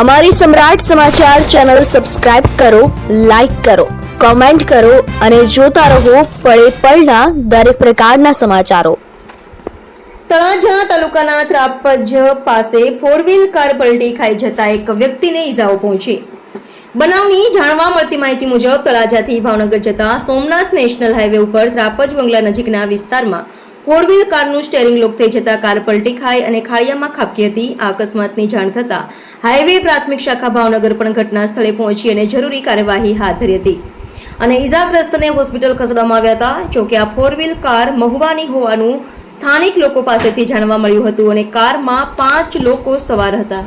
અમારી Samrat Samachar channel subscribe કરો, like કરો, કોમેન્ટ કરો અને જોતા રહો પળે પળના દરેક પ્રકારના સમાચારો. તળાજા તાલુકાના ત્રાપજ પાસે ફોર વ્હીલ કાર પલટી ખાઈ જતા એક વ્યક્તિને ઈજાઓ પહોંચી. બનાવની જાણવા મળતી માહિતી મુજબ તળાજાથી ભાવનગર જતા સોમનાથ નેશનલ હાઈવે ઉપર ત્રાપજ બંગલા નજીકના વિસ્તારમાં ફોર વ્હીલ કારનું સ્ટેરિંગ લોક થઈ જતા કાર પલટી ખાઈ અને ખાળિયામાં ખાબકી હતી. આ અકસ્માતની જાણ થતાં હાઈવે પ્રાથમિક શાખા ભાવનગર પણ ઘટના સ્થળે પહોંચી અને જરૂરી કાર્યવાહી હાથ ધરી હતી. અને ઈજાગ્રસ્તને હોસ્પિટલ ખસેડવામાં આવ્યા હતા. જોકે આ ફોર વ્હીલ કાર મહુવાની હોવાનું સ્થાનિક લોકો પાસેથી જાણવા મળ્યું હતું અને કારમાં પાંચ લોકો સવાર હતા.